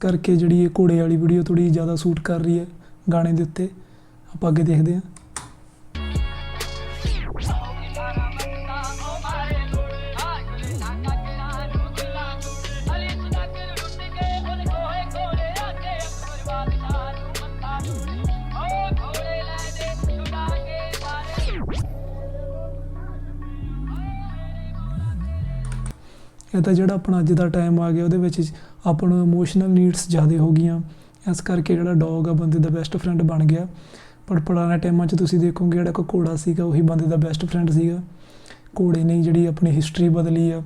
ਕਰਕੇ ਜਿਹੜੀ ਇਹ ਘੋੜੇ ਵਾਲੀ ਵੀਡੀਓ ਥੋੜੀ ਜ਼ਿਆਦਾ ਸੂਟ ਕਰ ਰਹੀ ਹੈ ਗਾਣੇ ਦੇ ਉੱਤੇ। ਆਪਾਂ ਅੱਗੇ ਦੇਖਦੇ ਹਾਂ। ਇਹ ਤਾਂ ਜਿਹੜਾ ਆਪਣਾ ਅੱਜ ਦਾ ਟਾਈਮ ਆ ਗਿਆ, ਉਹਦੇ ਵਿੱਚ ਆਪਾਂ ਨੂੰ ਇਮੋਸ਼ਨਲ ਨੀਡਸ ਜ਼ਿਆਦਾ ਹੋ ਗਈਆਂ। ਇਸ ਕਰਕੇ ਜਿਹੜਾ ਡੌਗ ਆ, ਬੰਦੇ ਦਾ ਬੈਸਟ ਫਰੈਂਡ ਬਣ ਗਿਆ। ਪਰ ਪੁਰਾਣੇ ਟਾਈਮਾਂ 'ਚ ਤੁਸੀਂ ਦੇਖੋਗੇ, ਜਿਹੜਾ ਕੋਈ ਘੋੜਾ ਸੀਗਾ, ਉਹੀ ਬੰਦੇ ਦਾ ਬੈਸਟ ਫਰੈਂਡ ਸੀਗਾ। ਘੋੜੇ ਨੇ ਜਿਹੜੀ ਆਪਣੀ ਹਿਸਟਰੀ ਬਦਲੀ ਆ।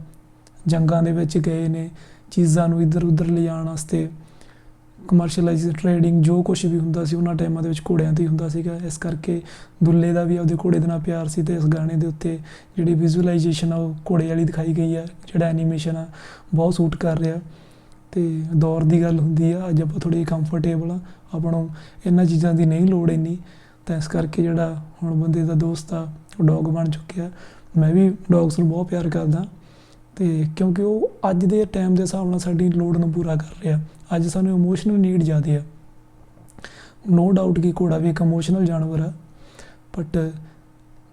ਜੰਗਾਂ ਦੇ ਵਿੱਚ ਗਏ ਨੇ, ਚੀਜ਼ਾਂ ਨੂੰ ਇੱਧਰ ਉੱਧਰ ਲਿਜਾਣ ਵਾਸਤੇ। ਕਮਰਸ਼ੀਅਲਾਈਜ਼ ਟ੍ਰੇਡਿੰਗ ਜੋ ਕੁਝ ਵੀ ਹੁੰਦਾ ਸੀ, ਉਹਨਾਂ ਟਾਈਮਾਂ ਦੇ ਵਿੱਚ ਘੋੜਿਆਂ ਤੇ ਹੀ ਹੁੰਦਾ ਸੀਗਾ। ਇਸ ਕਰਕੇ ਦੁੱਲੇ ਦਾ ਵੀ ਆਪਦੇ ਘੋੜੇ ਦੇ ਨਾਲ ਪਿਆਰ ਸੀ ਤੇ ਇਸ ਗਾਣੇ ਦੇ ਉੱਤੇ ਜਿਹੜੀ ਵਿਜ਼ੂਅਲਾਈਜੇਸ਼ਨ ਆ, ਉਹ ਘੋੜੇ ਵਾਲੀ ਦਿਖਾਈ ਗਈ ਆ। ਜਿਹੜਾ ਐਨੀਮੇਸ਼ਨ ਆ, ਬਹੁਤ ਸੂਟ ਕਰ ਰਿਹਾ। ਤੇ ਦੌਰ ਦੀ ਗੱਲ ਹੁੰਦੀ ਆ, ਅੱਜ ਆਪਾਂ ਥੋੜੀ ਕੰਫਰਟੇਬਲ ਆ, ਆਪਾਂ ਨੂੰ ਇਹਨਾਂ ਚੀਜ਼ਾਂ ਦੀ ਨਹੀਂ ਲੋੜ ਇੰਨੀ। ਤਾਂ ਇਸ ਕਰਕੇ ਜਿਹੜਾ ਹੁਣ ਬੰਦੇ ਦਾ ਦੋਸਤ ਆ, ਉਹ ਡੌਗ ਬਣ ਚੁੱਕਿਆ। ਮੈਂ ਵੀ ਡੌਗਸ ਨੂੰ ਬਹੁਤ ਪਿਆਰ ਕਰਦਾ। ਤੇ ਕਿਉਂਕਿ ਉਹ ਅੱਜ ਦੇ ਟਾਈਮ ਦੇ ਹਿਸਾਬ ਨਾਲ ਸਾਡੀ ਲੋੜ ਨੂੰ ਪੂਰਾ ਕਰ ਰਿਹਾ। ਅੱਜ ਸਾਨੂੰ ਇਮੋਸ਼ਨਲ ਨੀਡ ਜ਼ਿਆਦੇ ਆ। ਨੋ ਡਾਊਟ ਕਿ ਘੋੜਾ ਵੀ ਇੱਕ ਇਮੋਸ਼ਨਲ ਜਾਨਵਰ ਆ। ਬਟ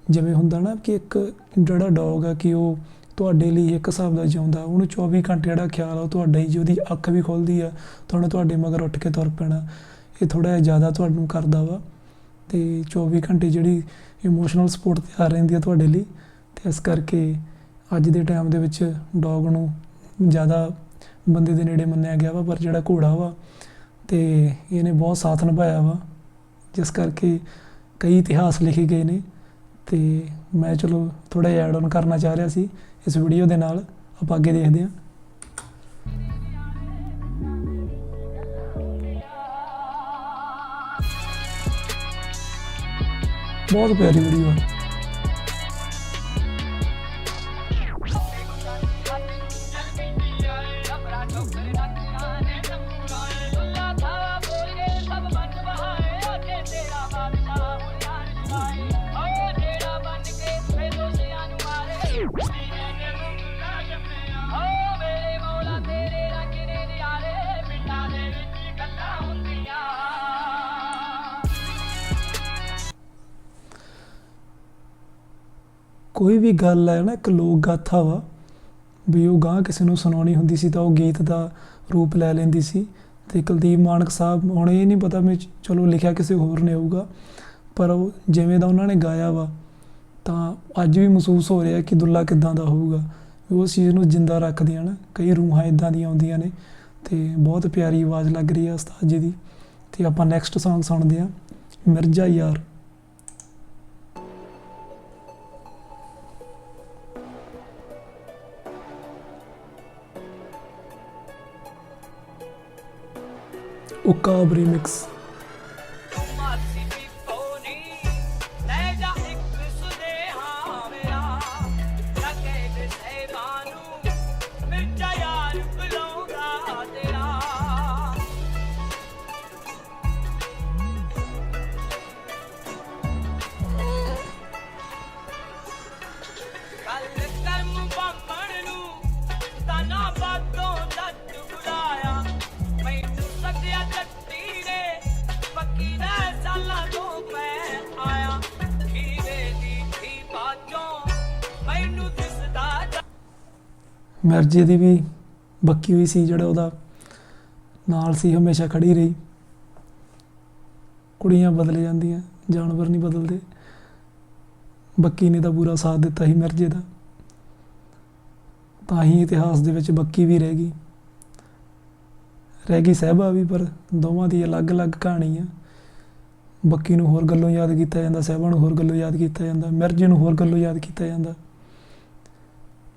ਜਿਵੇਂ ਹੁੰਦਾ ਨਾ ਕਿ ਇੱਕ ਜਿਹੜਾ ਡੌਗ ਆ ਕਿ ਉਹ ਤੁਹਾਡੇ ਲਈ ਇੱਕ ਹਿਸਾਬ ਦਾ ਜਿਉਂਦਾ, ਉਹਨੂੰ 24 ਘੰਟੇ ਜਿਹੜਾ ਖਿਆਲ ਆ, ਉਹ ਤੁਹਾਡਾ ਹੀ ਜੇ ਉਹਦੀ ਅੱਖ ਵੀ ਖੁੱਲਦੀ ਆ, ਤੁਹਾਨੂੰ ਤੁਹਾਡੇ ਮਗਰ ਉੱਠ ਕੇ ਤੁਰ ਪੈਣਾ, ਇਹ ਥੋੜਾ ਜਿਹਾ ਜ਼ਿਆਦਾ ਤੁਹਾਨੂੰ ਕਰਦਾ ਵਾ। ਤੇ 24 ਘੰਟੇ ਜਿਹੜੀ ਇਮੋਸ਼ਨਲ ਸਪੋਰਟ ਤਿਆਰ ਰਹਿੰਦੀ ਆ ਤੁਹਾਡੇ ਲਈ, ਤੇ ਇਸ ਕਰਕੇ ਅੱਜ ਦੇ ਟਾਈਮ ਦੇ ਵਿੱਚ ਡੌਗ ਨੂੰ ਜ਼ਿਆਦਾ ਬੰਦੇ ਦੇ ਨੇੜੇ ਮੰਨਿਆ ਗਿਆ ਵਾ, ਪਰ ਜਿਹੜਾ ਘੋੜਾ ਵਾ ਤੇ ਇਹਨੇ ਬਹੁਤ ਸਾਥ ਨਿਭਾਇਆ ਵਾ, ਜਿਸ ਕਰਕੇ ਕਈ ਇਤਿਹਾਸ ਲਿਖੇ ਗਏ ਨੇ ਤੇ ਮੈਂ ਚਲੋ ਥੋੜਾ ਜਿਹਾ ਐਡ ਆਨ ਕਰਨਾ ਚਾਹ ਰਿਹਾ ਸੀ ਇਸ ਵੀਡੀਓ ਦੇ ਨਾਲ, ਆਪਾਂ ਅੱਗੇ ਦੇਖਦੇ ਹਾਂ। ਬਹੁਤ ਪਿਆਰੀ ਵੀਡੀਓ ਆ। ਕੋਈ ਵੀ ਗੱਲ ਹੈ ਨਾ, ਇੱਕ ਲੋਕ ਗਾਥਾ ਵਾ, ਵੀ ਉਹ ਗਾਂ ਕਿਸੇ ਨੂੰ ਸੁਣਾਉਣੀ ਹੁੰਦੀ ਸੀ ਤਾਂ ਉਹ ਗੀਤ ਦਾ ਰੂਪ ਲੈ ਲੈਂਦੀ ਸੀ ਤੇ ਕੁਲਦੀਪ ਮਾਨਕ ਸਾਹਿਬ, ਹੁਣ ਇਹ ਨਹੀਂ ਪਤਾ ਮੈਂ ਚਲੋ ਲਿਖਿਆ ਕਿਸੇ ਹੋਰ ਨੇ ਹੋਊਗਾ, ਪਰ ਉਹ ਜਿਵੇਂ ਦਾ ਉਹਨਾਂ ਨੇ ਗਾਇਆ ਵਾ ਤਾਂ ਅੱਜ ਵੀ ਮਹਿਸੂਸ ਹੋ ਰਿਹਾ ਕਿ ਦੁੱਲਾ ਕਿੱਦਾਂ ਦਾ ਹੋਊਗਾ। ਵੀ ਉਸ ਚੀਜ਼ ਨੂੰ ਜਿੰਦਾ ਰੱਖਦੀਆਂ ਨਾ ਕਈ ਰੂਹਾਂ ਇਦਾਂ ਦੀਆਂ ਆਉਂਦੀਆਂ ਨੇ ਤੇ ਬਹੁਤ ਪਿਆਰੀ ਆਵਾਜ਼ ਲੱਗ ਰਹੀ ਹੈ ਉਸਤਾਦ ਜੀ ਦੀ। ਤੇ ਆਪਾਂ ਨੈਕਸਟ Song ਸੁਣਦੇ ਹਾਂ। ਮਿਰਜ਼ਾ ਯਾਰ। ਉਕਾਬ ਰੀਮਿਕਸ ਮਿਰਜੇ ਦੀ ਵੀ ਬੱਕੀ ਹੋਈ ਸੀ, ਜਿਹੜਾ ਉਹਦਾ ਨਾਲ ਸੀ, ਹਮੇਸ਼ਾ ਖੜੀ ਰਹੀ। ਕੁੜੀਆਂ ਬਦਲ ਜਾਂਦੀਆਂ, ਜਾਨਵਰ ਨਹੀਂ ਬਦਲਦੇ। ਬੱਕੀ ਨੇ ਤਾਂ ਪੂਰਾ ਸਾਥ ਦਿੱਤਾ ਸੀ ਮਿਰਜੇ ਦਾ। ਤਾਂ ਹੀ ਇਤਿਹਾਸ ਦੇ ਵਿੱਚ ਬੱਕੀ ਵੀ ਰਹਿ ਗਈ। ਰਹਿ ਗਈ ਸਹਿਬਾ ਵੀ, ਪਰ ਦੋਵਾਂ ਦੀ ਅਲੱਗ-ਅਲੱਗ ਕਹਾਣੀ ਆ। ਬੱਕੀ ਨੂੰ ਹੋਰ ਗੱਲੋਂ ਯਾਦ ਕੀਤਾ ਜਾਂਦਾ, ਸਹਿਬਾ ਨੂੰ ਹੋਰ ਗੱਲੋਂ ਯਾਦ ਕੀਤਾ ਜਾਂਦਾ, ਮਿਰਜੇ ਨੂੰ ਹੋਰ ਗੱਲੋਂ ਯਾਦ ਕੀਤਾ ਜਾਂਦਾ।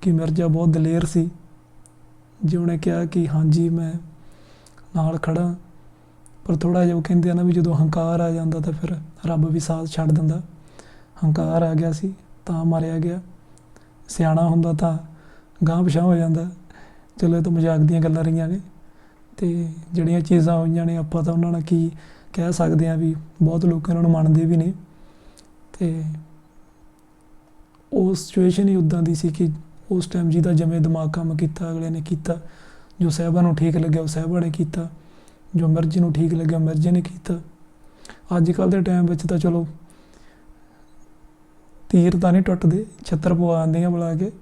ਕਿ ਮਿਰਜ਼ਾ ਬਹੁਤ ਦਲੇਰ ਸੀ, ਜੇ ਉਹਨੇ ਕਿਹਾ ਕਿ ਹਾਂਜੀ ਮੈਂ ਨਾਲ ਖੜਾ ਪਰ ਥੋੜਾ ਜਿਹਾ ਉਹ ਕਹਿੰਦੇ ਆ ਨਾ ਵੀ ਜਦੋਂ ਹੰਕਾਰ ਆ ਜਾਂਦਾ ਤਾਂ ਫਿਰ ਰੱਬ ਵੀ ਸਾਥ ਛੱਡ ਦਿੰਦਾ। ਹੰਕਾਰ ਆ ਗਿਆ ਸੀ, ਤਾਂ ਮਾਰਿਆ ਗਿਆ। ਸਿਆਣਾ ਹੁੰਦਾ ਤਾਂ ਗਾਂਹ ਪਿਛਾਂਹ ਹੋ ਜਾਂਦਾ। ਚਲੋ ਇਹ ਤਾਂ ਮਜ਼ਾਕ ਦੀਆਂ ਗੱਲਾਂ ਰਹੀਆਂ ਨੇ। ਤੇ ਜਿਹੜੀਆਂ ਚੀਜ਼ਾਂ ਹੋਈਆਂ ਨੇ, ਆਪਾਂ ਤਾਂ ਉਹਨਾਂ ਨਾਲ ਕੀ ਕਹਿ ਸਕਦੇ ਆ ਵੀ ਬਹੁਤ ਲੋਕ ਇਹਨਾਂ ਨੂੰ ਮੰਨਦੇ ਵੀ ਨੇ। ਤੇ ਉਹ ਸਿਚੁਏਸ਼ਨ ਹੀ ਉਦਾਂ ਦੀ ਸੀ ਕਿ ਉਸ ਟਾਈਮ ਜਿਹਦਾ ਜਿਵੇਂ ਦਿਮਾਗ ਕੰਮ ਕੀਤਾ, ਅਗਲੇ ਨੇ ਕੀਤਾ। ਜੋ ਸਾਹਿਬਾਂ ਨੂੰ ਠੀਕ ਲੱਗਿਆ, ਉਹ ਸਾਹਿਬਾਂ ਨੇ ਕੀਤਾ। ਜੋ ਮਰਜ਼ੀ ਨੂੰ ਠੀਕ ਲੱਗਿਆ ਮਰਜ਼ੀ ਨੇ ਕੀਤਾ। ਅੱਜ ਕੱਲ ਦੇ ਟਾਈਮ ਵਿੱਚ ਤਾਂ ਚਲੋ, ਤੀਰ ਤਾਂ ਨਹੀਂ ਟੁੱਟਦੇ, ਛੱਤਰ ਪਵਾ ਆਉਂਦੀਆਂ ਬੁਲਾ ਕੇ।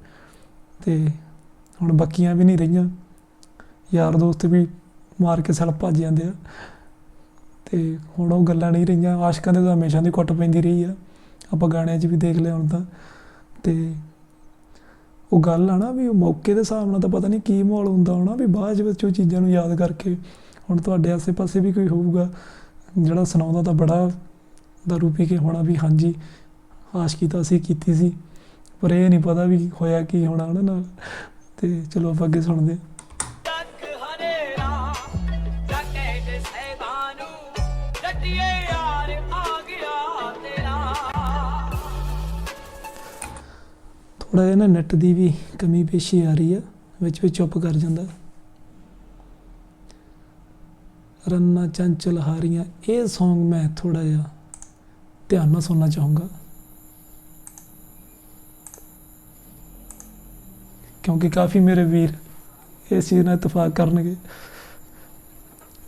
ਤੇ ਹੁਣ ਬੱਕੀਆਂ ਵੀ ਨਹੀਂ ਰਹੀਆਂ। ਯਾਰ ਦੋਸਤ ਵੀ ਮਾਰ ਕੇ ਸਲ ਭੱਜ ਜਾਂਦੇ ਆ। ਤੇ ਹੁਣ ਉਹ ਗੱਲਾਂ ਨਹੀਂ ਰਹੀਆਂ। ਆਸ਼ਕਾਂ ਦੇ ਤਾਂ ਹਮੇਸ਼ਾ ਦੀ ਕੁੱਟ ਪੈਂਦੀ ਰਹੀ ਆ। ਆਪਾਂ ਗਾਣਿਆਂ 'ਚ ਵੀ ਦੇਖ ਲਿਆ ਹੁਣ ਤਾਂ। ਤੇ ਉਹ ਗੱਲ ਆ ਨਾ ਵੀ ਉਹ ਮੌਕੇ ਦੇ ਹਿਸਾਬ ਨਾਲ ਤਾਂ ਪਤਾ ਨਹੀਂ ਕੀ ਮਾਹੌਲ ਹੁੰਦਾ ਹੋਣਾ ਵੀ ਬਾਅਦ ਵਿੱਚ ਉਹ ਚੀਜ਼ਾਂ ਨੂੰ ਯਾਦ ਕਰਕੇ ਹੁਣ ਤੁਹਾਡੇ ਆਸੇ-ਪਾਸੇ ਵੀ ਕੋਈ ਹੋਊਗਾ, ਜਿਹੜਾ ਸੁਣਾਉਂਦਾ ਤਾਂ ਬੜਾ ਦਾਰੂ ਪੀ ਕੇ ਹੋਣਾ ਵੀ ਹਾਂਜੀ ਆਸ਼ਕੀ ਤਾਂ ਅਸੀਂ ਕੀਤੀ ਸੀ, ਪਰ ਇਹ ਨਹੀਂ ਪਤਾ ਵੀ ਹੋਇਆ ਕੀ ਹੋਣਾ ਉਹਨਾਂ ਨਾਲ। ਤੇ ਚਲੋ ਆਪਾਂ ਅੱਗੇ ਸੁਣਦੇ ਥੋੜਾ ਜਿਹਾ ਨਾ ਨੈਟ ਦੀ ਵੀ ਕਮੀ ਪੇਸ਼ੀ ਆ ਰਹੀ ਆ, ਵਿੱਚ ਵਿੱਚ ਚੁੱਪ ਕਰ ਜਾਂਦਾ। ਰੰਨਾ ਚੰਚਲ ਹਾਰੀਆਂ, ਇਹ Song ਮੈਂ ਥੋੜਾ ਜਿਹਾ ਧਿਆਨ ਨਾਲ ਸੁਣਨਾ ਚਾਹੂੰਗਾ। ਕਿਉਂਕਿ ਕਾਫੀ ਮੇਰੇ ਵੀਰ ਇਸ ਚੀਜ਼ ਨਾਲ ਇਤਫਾਕ ਕਰਨਗੇ।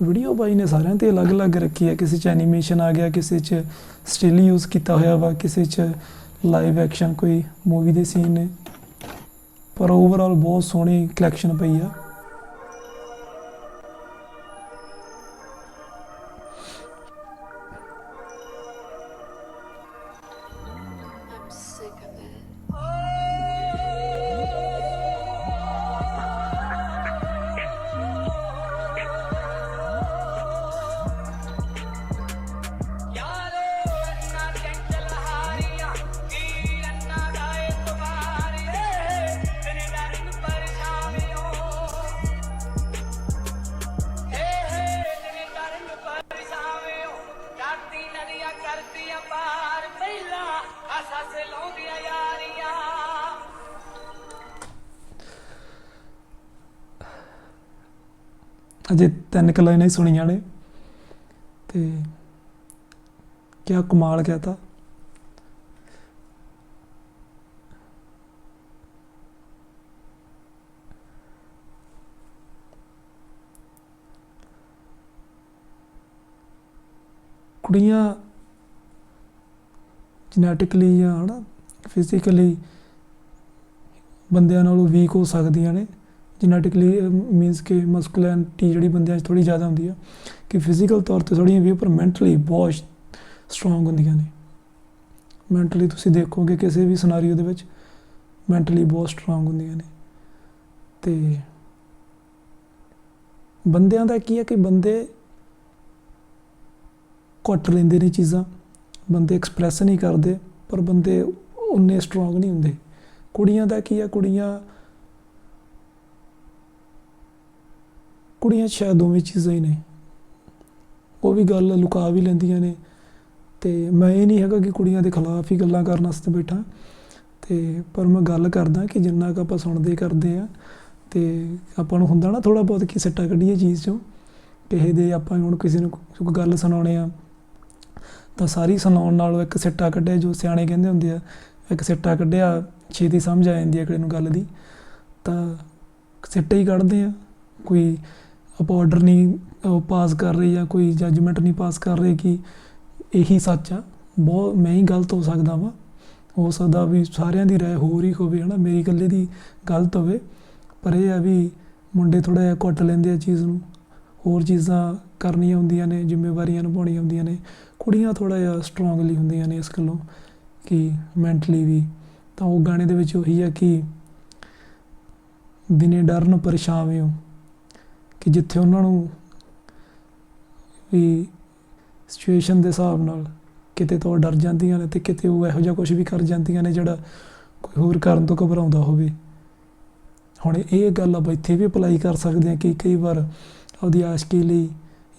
ਵੀਡੀਓ ਬਾਈ ਨੇ ਸਾਰਿਆਂ ਤੇ ਅਲੱਗ-ਅਲੱਗ ਰੱਖੀ ਹੈ ਕਿਸੇ ਚ ਐਨੀਮੇਸ਼ਨ ਆ ਗਿਆ, ਕਿਸੇ ਚ ਸਟਿਲ ਯੂਜ਼ ਕੀਤਾ ਹੋਇਆ ਵਾ, ਕਿਸੇ ਚ ਲਾਈਵ ਐਕਸ਼ਨ ਕੋਈ ਮੂਵੀ ਦੇ ਸੀਨ ਨੇ। ਪਰ ਓਵਰਆਲ ਬਹੁਤ ਸੋਹਣੀ ਕਲੈਕਸ਼ਨ ਪਈ ਆ। ਅਜੇ ਤਿੰਨ ਕੁ ਲਾਈਨਾਂ ਹੀ ਸੁਣੀਆਂ ਨੇ। ਤੇ ਕਿਆ ਕਮਾਲ ਕਹਤਾ ਕੁੜੀਆਂ ਜੈਨੇਟਿਕਲੀ ਜਾਂ ਹਨਾ ਫਿਜ਼ੀਕਲੀ ਬੰਦਿਆਂ ਨਾਲੋਂ ਵੀਕ ਹੋ ਸਕਦੀਆਂ ਨੇ। ਜੈਨੇਟਿਕਲੀ ਮੀਨਸ uh, ਕਿ ਮਸਕੂਲੈਨਿਟੀ ਜਿਹੜੀ ਬੰਦਿਆਂ 'ਚ ਥੋੜੀ ਜ਼ਿਆਦਾ ਹੁੰਦੀ ਆ, ਕਿ ਫਿਜ਼ੀਕਲ ਤੌਰ ਤੇ ਥੋੜੀਆਂ ਵੀ, ਪਰ ਮੈਂਟਲੀ ਬਹੁਤ ਸਟਰੋਂਗ ਹੁੰਦੀਆਂ ਨੇ। ਮੈਂਟਲੀ ਤੁਸੀਂ ਦੇਖੋਗੇ ਕਿਸੇ ਵੀ ਸਿਨੈਰੀਓ ਦੇ ਵਿੱਚ ਮੈਂਟਲੀ ਬਹੁਤ ਸਟਰੋਂਗ ਹੁੰਦੀਆਂ ਨੇ। ਤੇ ਬੰਦਿਆਂ ਦਾ ਕੀ ਹੈ ਕਿ ਬੰਦੇ ਘੱਟ ਲੈਂਦੇ ਨੇ ਚੀਜ਼ਾਂ, ਬੰਦੇ ਐਕਸਪ੍ਰੈਸ ਨਹੀਂ ਕਰਦੇ, ਪਰ ਬੰਦੇ ਉਨੇ ਸਟਰੋਂਗ ਨਹੀਂ ਹੁੰਦੇ। ਕੁੜੀਆਂ ਦਾ ਕੀ ਹੈ ਕੁੜੀਆਂ ਕੁੜੀਆਂ ਸ਼ਾਇਦ ਦੋਵੇਂ ਚੀਜ਼ਾਂ ਹੀ ਨੇ। ਉਹ ਵੀ ਗੱਲ ਲੁਕਾ ਵੀ ਲੈਂਦੀਆਂ ਨੇ ਤੇ ਮੈਂ ਇਹ ਨਹੀਂ ਹੈਗਾ ਕਿ ਕੁੜੀਆਂ ਦੇ ਖਿਲਾਫ ਹੀ ਗੱਲਾਂ ਕਰਨ ਵਾਸਤੇ ਬੈਠਾ। ਤੇ ਪਰ ਮੈਂ ਗੱਲ ਕਰਦਾ ਕਿ ਜਿੰਨਾ ਕੁ ਆਪਾਂ ਸੁਣਦੇ ਕਰਦੇ ਆ ਤੇ ਆਪਾਂ ਨੂੰ ਹੁੰਦਾ ਨਾ ਥੋੜਾ ਬਹੁਤ ਕਿ ਸੱਟਾ ਕੱਢੀਏ ਚੀਜ਼ ਚੋਂ। ਕਿਸੇ ਦੇ ਆਪਾਂ ਹੁਣ ਕਿਸੇ ਨੂੰ ਕੋਈ ਗੱਲ ਸੁਣਾਉਣੇ ਆ ਤਾਂ ਸਾਰੀ ਸੁਣਾਉਣ ਨਾਲੋਂ ਇੱਕ ਸਿੱਟਾ ਕੱਢਿਆ ਜੋ ਸਿਆਣੇ ਕਹਿੰਦੇ ਹੁੰਦੇ ਆ, ਇੱਕ ਸਿੱਟਾ ਕੱਢਿਆ ਛੇਤੀ ਸਮਝ ਆ ਜਾਂਦੀ ਹੈ ਕਿਸੇ ਨੂੰ ਗੱਲ ਦੀ। ਤਾਂ ਸਿੱਟੇ ਹੀ ਕੱਢਦੇ ਆ, ਕੋਈ ਆਪਾਂ ਆਰਡਰ ਨਹੀਂ ਪਾਸ ਕਰ ਰਹੇ ਜਾਂ ਕੋਈ ਜੱਜਮੈਂਟ ਨਹੀਂ ਪਾਸ ਕਰ ਰਹੇ ਕਿ ਇਹੀ ਸੱਚ ਆ। ਬਹੁਤ, ਮੈਂ ਹੀ ਗਲਤ ਹੋ ਸਕਦਾ ਵਾਂ। ਹੋ ਸਕਦਾ ਵੀ ਸਾਰਿਆਂ ਦੀ ਰਾਏ ਹੋਰ ਹੀ ਹੋਵੇ, ਹਨਾ? ਮੇਰੀ ਇਕੱਲੇ ਦੀ ਗਲਤ ਹੋਵੇ। ਪਰ ਇਹ ਆ ਵੀ ਮੁੰਡੇ ਥੋੜਾ ਜਿਹਾ ਘੁੱਟ ਲੈਂਦੇ ਆ ਚੀਜ਼ ਨੂੰ। ਹੋਰ ਚੀਜ਼ਾਂ ਕਰਨੀਆਂ ਹੁੰਦੀਆਂ ਨੇ, ਜ਼ਿੰਮੇਵਾਰੀਆਂ ਨਿਭਾਉਣੀਆਂ ਹੁੰਦੀਆਂ ਨੇ। ਕੁੜੀਆਂ ਥੋੜਾ ਜਿਹਾ ਸਟਰੋਂਗਲੀ ਹੁੰਦੀਆਂ ਨੇ ਇਸ ਗੱਲੋਂ ਕਿ ਮੈਂਟਲੀ ਵੀ। ਤਾਂ ਉਹ ਗਾਣੇ ਦੇ ਵਿੱਚ ਉਹੀ ਆ ਕਿ ਦਿਨੇ ਡਰਨ ਪਰਛਾਵਿਓ ਕਿ ਜਿੱਥੇ ਉਹਨਾਂ ਨੂੰ ਵੀ ਸਿਚੁਏਸ਼ਨ ਦੇ ਹਿਸਾਬ ਨਾਲ ਕਿਤੇ ਤੋਂ ਡਰ ਜਾਂਦੀਆਂ ਨੇ ਤੇ ਕਿਤੇ ਉਹ ਇਹੋ ਜਿਹਾ ਕੁਝ ਵੀ ਕਰ ਜਾਂਦੀਆਂ ਨੇ ਜਿਹੜਾ ਕੋਈ ਹੋਰ ਕਰਨ ਤੋਂ ਘਬਰਾਉਂਦਾ ਹੋਵੇ। ਹੁਣ ਇਹ ਗੱਲ ਆਪਾਂ ਇੱਥੇ ਵੀ ਅਪਲਾਈ ਕਰ ਸਕਦੇ ਹਾਂ ਕਿ ਕਈ ਵਾਰ ਆਪਦੀ ਆਸ਼ਕੀ ਲਈ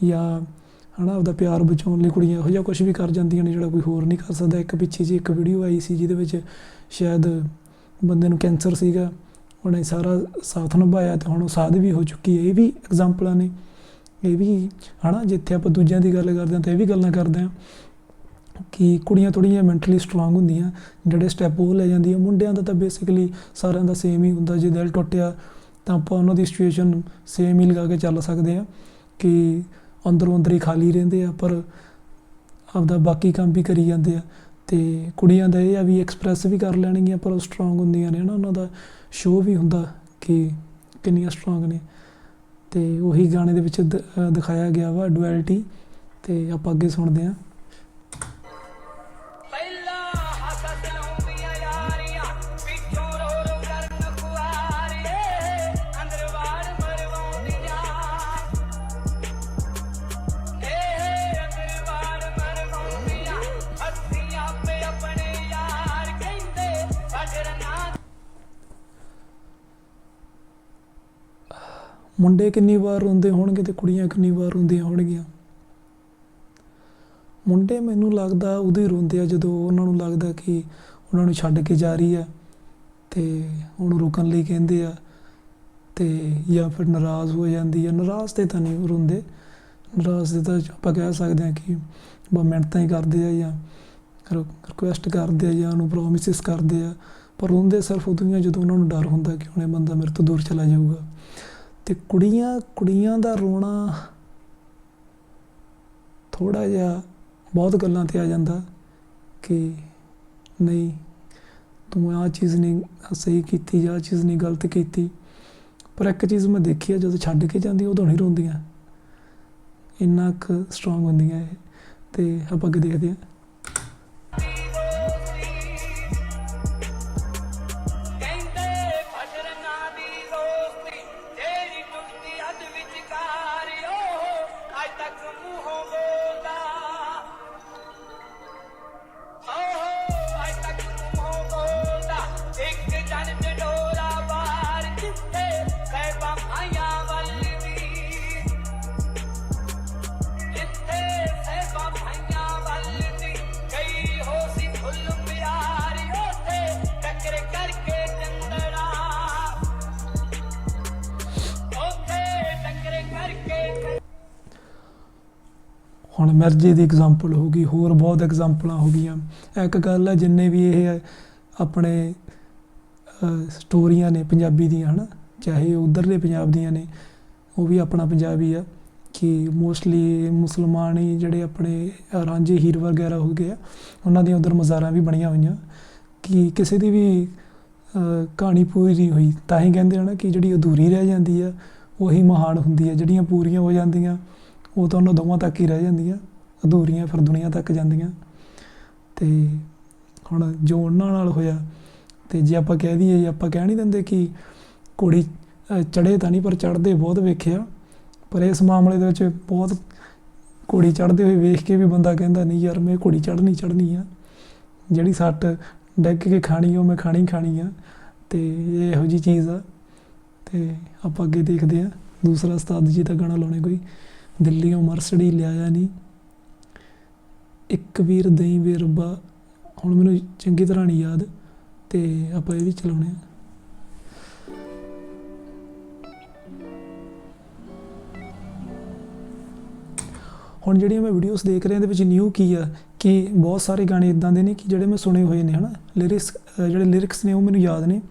ਜਾਂ ਹਨਾ ਆਪਦਾ ਪਿਆਰ ਬਚਾਉਣ ਲਈ ਕੁੜੀਆਂ ਇਹੋ ਜਿਹਾ ਕੁਝ ਵੀ ਕਰ ਜਾਂਦੀਆਂ ਨੇ ਜਿਹੜਾ ਕੋਈ ਹੋਰ ਨਹੀਂ ਕਰ ਸਕਦਾ। ਇੱਕ ਪਿੱਛੇ ਜੀ ਇੱਕ ਵੀਡੀਓ ਆਈ ਸੀ ਜਿਹਦੇ ਵਿੱਚ ਸ਼ਾਇਦ ਬੰਦੇ ਨੂੰ ਕੈਂਸਰ ਸੀਗਾ। ਉਹਨੇ ਸਾਰਾ ਸਾਥ ਨਿਭਾਇਆ ਤੇ ਹੁਣ ਉਹ ਸਾਧ ਵੀ ਹੋ ਚੁੱਕੀ ਹੈ। ਇਹ ਵੀ ਐਗਜ਼ਾਮਪਲਾਂ ਨੇ। ਇਹ ਵੀ ਹਨਾ, ਜਿੱਥੇ ਆਪਾਂ ਦੂਜਿਆਂ ਦੀ ਗੱਲ ਕਰਦੇ ਹਾਂ ਤਾਂ ਇਹ ਵੀ ਗੱਲਾਂ ਕਰਦੇ ਹਾਂ ਕਿ ਕੁੜੀਆਂ ਥੋੜ੍ਹੀਆਂ ਮੈਂਟਲੀ ਸਟਰੋਂਗ ਹੁੰਦੀਆਂ, ਜਿਹੜੇ ਸਟੈਪ ਉਹ ਲੈ ਜਾਂਦੀਆਂ। ਮੁੰਡਿਆਂ ਦਾ ਤਾਂ ਬੇਸਿਕਲੀ ਸਾਰਿਆਂ ਦਾ ਸੇਮ ਹੀ ਹੁੰਦਾ, ਜੇ ਦਿਲ ਟੁੱਟਿਆ ਤਾਂ ਆਪਾਂ ਉਹਨਾਂ ਦੀ ਸਿਚੁਏਸ਼ਨ ਸੇਮ ਹੀ ਲਗਾ ਕੇ ਚੱਲ ਸਕਦੇ ਹਾਂ ਕਿ ਅੰਦਰੋਂ ਅੰਦਰ ਹੀ ਖਾਲੀ ਰਹਿੰਦੇ ਆ, ਪਰ ਆਪਦਾ ਬਾਕੀ ਕੰਮ ਵੀ ਕਰੀ ਜਾਂਦੇ ਆ। ਤੇ ਕੁੜੀਆਂ ਦਾ ਇਹ ਆ ਵੀ ਐਕਸਪ੍ਰੈਸ ਵੀ ਕਰ ਲੈਣਗੀਆਂ, ਪਰ ਉਹ ਸਟਰੋਂਗ ਹੁੰਦੀਆਂ ਨੇ ਨਾ ਉਹਨਾਂ ਦਾ ਸ਼ੋਅ ਵੀ ਹੁੰਦਾ ਕਿ ਕਿੰਨੀਆਂ ਸਟਰੋਂਗ ਨੇ। ਤੇ ਉਹੀ ਗਾਣੇ ਦੇ ਵਿੱਚ ਦ- ਦਿਖਾਇਆ ਗਿਆ ਵਾ ਡੁਐਲਿਟੀ ਤੇ ਆਪਾਂ ਅੱਗੇ ਸੁਣਦੇ ਹਾਂ। ਮੁੰਡੇ ਕਿੰਨੀ ਵਾਰ ਰੋਂਦੇ ਹੋਣਗੇ ਤੇ ਕੁੜੀਆਂ ਕਿੰਨੀ ਵਾਰ ਰੋਂਦੀਆਂ ਹੋਣਗੀਆਂ? ਮੁੰਡੇ ਮੈਨੂੰ ਲੱਗਦਾ ਉਦੋਂ ਹੀ ਰੋਂਦੇ ਆ ਜਦੋਂ ਉਹਨਾਂ ਨੂੰ ਲੱਗਦਾ ਕਿ ਉਹਨਾਂ ਨੂੰ ਛੱਡ ਕੇ ਜਾ ਰਹੀ ਆ ਤੇ ਉਹਨੂੰ ਰੁਕਣ ਲਈ ਕਹਿੰਦੇ ਆ ਤੇ ਜਾਂ ਫਿਰ ਨਾਰਾਜ਼ ਹੋ ਜਾਂਦੀ ਆ। ਨਾਰਾਜ਼ ਤੇ ਤਾਂ ਨਹੀਂ ਰੋਂਦੇ। ਨਾਰਾਜ਼ ਤੇ ਤਾਂ ਆਪਾਂ ਕਹਿ ਸਕਦੇ ਆ ਕਿ ਬਸ ਮਿਹਨਤਾਂ ਹੀ ਕਰਦੇ ਆ ਜਾਂ ਰਿਕੁਐਸਟ ਕਰਦੇ ਆ ਜਾਂ ਉਹਨੂੰ ਪ੍ਰੋਮਿਸਿਸ ਕਰਦੇ ਆ। ਪਰ ਰੋਂਦੇ ਸਿਰਫ ਉਦੋਂ ਹੀ ਆ ਜਦੋਂ ਉਹਨਾਂ ਨੂੰ ਡਰ ਹੁੰਦਾ ਕਿ ਹੁਣ ਇਹ ਬੰਦਾ ਮੇਰੇ ਤੋਂ ਦੂਰ ਚਲਾ ਜਾਊਗਾ। ਤੇ ਕੁੜੀਆਂ ਕੁੜੀਆਂ ਦਾ ਰੋਣਾ ਥੋੜਾ ਜਿਹਾ ਬਹੁਤ ਗੱਲਾਂ ਤੇ ਆ ਜਾਂਦਾ ਕਿ ਨਹੀਂ, ਤੂੰ ਆਹ ਚੀਜ਼ ਨਹੀਂ ਸਹੀ ਕੀਤੀ ਜਾਂ ਆਹ ਚੀਜ਼ ਨਹੀਂ ਗਲਤ ਕੀਤੀ। ਪਰ ਇੱਕ ਚੀਜ਼ ਮੈਂ ਦੇਖੀ ਆ, ਜਦੋਂ ਛੱਡ ਕੇ ਜਾਂਦੀ, ਉਦੋਂ ਨਹੀਂ ਰੋਂਦੀਆਂ। ਇੰਨਾ ਕੁ ਸਟਰੋਂਗ ਹੁੰਦੀਆਂ ਇਹ ਤੇ ਆਪਾਂ ਅੱਗੇ ਦੇਖਦੇ ਹਾਂ। ਹੁਣ ਮਰਜ਼ੀ ਦੀ ਐਗਜ਼ਾਮਪਲ ਹੋ ਗਈ, ਹੋਰ ਬਹੁਤ ਐਗਜ਼ਾਮਪਲਾਂ ਹੋ ਗਈਆਂ। ਇੱਕ ਗੱਲ ਹੈ, ਜਿੰਨੇ ਵੀ ਇਹ ਆਪਣੇ ਸਟੋਰੀਆਂ ਨੇ ਪੰਜਾਬੀ ਦੀਆਂ, ਹਨਾ? ਚਾਹੇ ਉਧਰਲੇ ਪੰਜਾਬ ਦੀਆਂ ਨੇ, ਉਹ ਵੀ ਆਪਣਾ ਪੰਜਾਬੀ ਆ ਕਿ ਮੋਸਟਲੀ ਮੁਸਲਮਾਨ ਹੀ ਜਿਹੜੇ ਆਪਣੇ ਰਾਂਝੇ ਹੀਰ ਵਗੈਰਾ ਹੋ ਗਏ ਆ, ਉਹਨਾਂ ਦੀਆਂ ਉਧਰ ਮਜ਼ਾਰਾਂ ਵੀ ਬਣੀਆਂ ਹੋਈਆਂ। ਕਿ ਕਿਸੇ ਦੀ ਵੀ ਕਹਾਣੀ ਪੂਰੀ ਨਹੀਂ ਹੋਈ, ਤਾਂ ਹੀ ਕਹਿੰਦੇ ਹਨ ਕਿ ਜਿਹੜੀ ਅਧੂਰੀ ਰਹਿ ਜਾਂਦੀ ਆ, ਉਹੀ ਮਹਾਨ ਹੁੰਦੀ ਹੈ ਜਿਹੜੀਆਂ ਪੂਰੀਆਂ ਹੋ ਜਾਂਦੀਆਂ, ਉਹ ਤਾਂ ਉਹਨਾਂ ਦੋਵਾਂ ਤੱਕ ਹੀ ਰਹਿ ਜਾਂਦੀਆਂ, ਅਧੂਰੀਆਂ ਫਿਰ ਦੁਨੀਆ ਤੱਕ ਜਾਂਦੀਆਂ। ਤੇ ਹੁਣ ਜੋ ਉਹਨਾਂ ਨਾਲ ਹੋਇਆ ਤੇ ਜੇ ਆਪਾਂ ਕਹਿ ਦਈਏ, ਜੇ ਆਪਾਂ ਕਹਿ ਨਹੀਂ ਦਿੰਦੇ ਕਿ ਘੋੜੀ ਚੜੇ ਤਾਂ ਨਹੀਂ, ਪਰ ਚੜਦੇ ਬਹੁਤ ਵੇਖਿਆ। ਪਰ ਇਸ ਮਾਮਲੇ ਦੇ ਵਿੱਚ ਬਹੁਤ ਘੋੜੀ ਚੜਦੇ ਹੋਏ ਵੇਖ ਕੇ ਵੀ ਬੰਦਾ ਕਹਿੰਦਾ, ਨਹੀਂ ਯਾਰ, ਮੈਂ ਘੋੜੀ ਚੜ੍ਹਨੀ ਚੜ੍ਹਨੀ ਆ। ਜਿਹੜੀ ਸੱਟ ਡਿੱਗ ਕੇ ਖਾਣੀ, ਉਹ ਮੈਂ ਖਾਣੀ ਖਾਣੀ ਆ। ਤੇ ਇਹ ਇਹੋ ਜੀ ਚੀਜ਼ ਆ। ਤੇ ਆਪਾਂ ਅੱਗੇ ਦੇਖਦੇ ਆ ਦੂਸਰਾ ਉਸਤਾਦ ਜੀ ਦਾ ਗਾਣਾ ਲਾਉਣੇ ਕੋਈ। ਦਿੱਲੀੋਂ ਮਰਸੜੀ ਲਿਆਇਆ ਨਹੀਂ ਇੱਕ ਵੀਰ ਦਈ ਵੀਰ ਰੱਬਾ। ਹੁਣ ਮੈਨੂੰ ਚੰਗੀ ਤਰ੍ਹਾਂ ਨਹੀਂ ਯਾਦ। ਤੇ ਆਪਾਂ ਇਹ ਵੀ ਚਲਾਉਣੇ ਆ। ਹੁਣ ਜਿਹੜੀਆਂ ਮੈਂ ਵੀਡੀਓਜ਼ ਦੇਖ ਰਿਹਾ, ਇਹਦੇ ਵਿੱਚ ਨਿਊ ਕੀ ਆ? ਕਿ ਬਹੁਤ ਸਾਰੇ ਗਾਣੇ ਇਦਾਂ ਦੇ ਨੇ ਕਿ ਜਿਹੜੇ ਮੈਂ ਸੁਣੇ ਹੋਏ ਨੇ, ਹਨਾ? ਲਿਰਿਕਸ ਜਿਹੜੇ ਲਿਰਿਕਸ ਨੇ ਉਹ ਮੈਨੂੰ ਯਾਦ ਨੇ।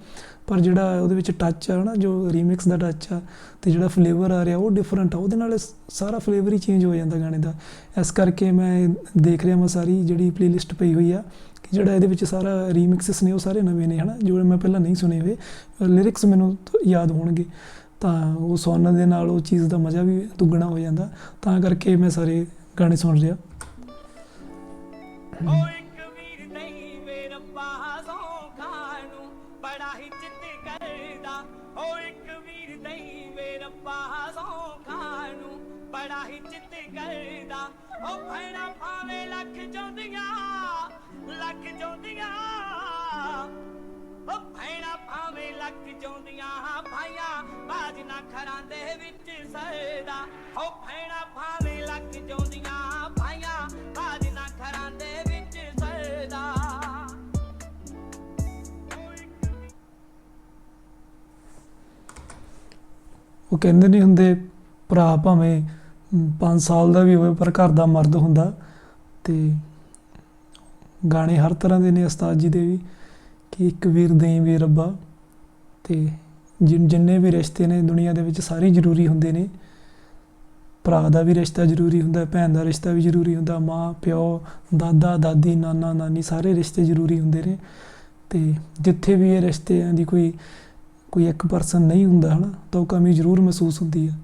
ਪਰ ਜਿਹੜਾ ਉਹਦੇ ਵਿੱਚ ਟੱਚ ਆ ਨਾ, ਜੋ ਰੀਮਿਕਸ ਦਾ ਟੱਚ ਆ ਤੇ ਜਿਹੜਾ ਫਲੇਵਰ ਆ ਰਿਹਾ, ਉਹ ਡਿਫਰੈਂਟ ਆ। ਉਹਦੇ ਨਾਲ ਸਾਰਾ ਫਲੇਵਰ ਹੀ ਚੇਂਜ ਹੋ ਜਾਂਦਾ ਗਾਣੇ ਦਾ। ਇਸ ਕਰਕੇ ਮੈਂ ਦੇਖ ਰਿਹਾ ਮੈਂ ਸਾਰੀ ਜਿਹੜੀ ਪਲੇਲਿਸਟ ਪਈ ਹੋਈ ਆ ਕਿ ਜਿਹੜਾ ਇਹਦੇ ਵਿੱਚ ਸਾਰਾ ਰੀਮਿਕਸਸ ਨੇ, ਉਹ ਸਾਰੇ ਨਵੇਂ ਨੇ, ਹਨਾ, ਜੋ ਮੈਂ ਪਹਿਲਾਂ ਨਹੀਂ ਸੁਣੇ ਹੋਏ। ਲਿਰਿਕਸ ਮੈਨੂੰ ਯਾਦ ਹੋਣਗੇ। ਤਾਂ ਉਹ ਸੁਣਨ ਦੇ ਨਾਲ ਉਹ ਚੀਜ਼ ਦਾ ਮਜ਼ਾ ਵੀ ਦੁੱਗਣਾ ਹੋ ਜਾਂਦਾ। ਤਾਂ ਕਰਕੇ ਮੈਂ ਸਾਰੇ ਗਾਣੇ ਸੁਣ ਰਿਹਾ। ਓ ਕਰਦਾ ਭੈਣਾ ਭਾਵੇਂ ਲੱਖ ਚਾਹੁੰਦੀਆਂ ਲੱਖ ਚਾਹੁੰਦੀਆਂ ਓ ਭੈਣਾ ਭਾਵੇਂ ਲੱਖ ਚਾਹੁੰਦੀਆਂ ਭਾਈਆਂ ਬਾਜ ਨਾ ਖਰਾਂ ਦੇ ਵਿੱਚ ਸਰਦਾ ਓ ਭੈਣਾ ਭਾਵੇਂ ਲੱਖ ਚਾਹੁੰਦੀਆਂ ਭਾਈਆਂ ਬਾਜ ਨਾ ਖਰਾਂ ਦੇ ਵਿੱਚ ਸਰਦਾ ਉਹ ਕਹਿੰਦੇ ਨਹੀਂ ਹੁੰਦੇ, ਭਰਾ ਭਾਵੇਂ 5 ਸਾਲ ਦਾ ਵੀ ਹੋਵੇ, ਪਰ ਘਰ ਦਾ ਮਰਦ ਹੁੰਦਾ ਤੇ ਗਾਣੇ ਹਰ ਤਰ੍ਹਾਂ ਦੇ ਨੇ ਉਸਤਾਦ ਜੀ ਦੇ ਵੀ, ਕਿ ਇੱਕ ਵੀਰ ਦੇਈ ਵੀ ਰੱਬਾ ਤੇ ਜਿਨ, ਜਿੰਨੇ ਵੀ ਰਿਸ਼ਤੇ ਨੇ ਦੁਨੀਆ ਦੇ ਵਿੱਚ ਸਾਰੇ ਜ਼ਰੂਰੀ ਹੁੰਦੇ ਨੇ। ਭਰਾ ਦਾ ਵੀ ਰਿਸ਼ਤਾ ਜ਼ਰੂਰੀ ਹੁੰਦਾ, ਭੈਣ ਦਾ ਰਿਸ਼ਤਾ ਵੀ ਜ਼ਰੂਰੀ ਹੁੰਦਾ, ਮਾਂ, ਪਿਓ, ਦਾਦਾ, ਦਾਦੀ, ਨਾਨਾ, ਨਾਨੀ ਸਾਰੇ ਰਿਸ਼ਤੇ ਜ਼ਰੂਰੀ ਹੁੰਦੇ ਨੇ। ਤੇ ਜਿੱਥੇ ਵੀ ਇਹ ਰਿਸ਼ਤਿਆਂ ਦੀ ਕੋਈ ਕੋਈ ਇੱਕ ਪਰਸਨ ਨਹੀਂ ਹੁੰਦਾ ਹਨਾ, ਤਾਂ ਉਹ ਕਮੀ ਜ਼ਰੂਰ ਮਹਿਸੂਸ ਹੁੰਦੀ ਹੈ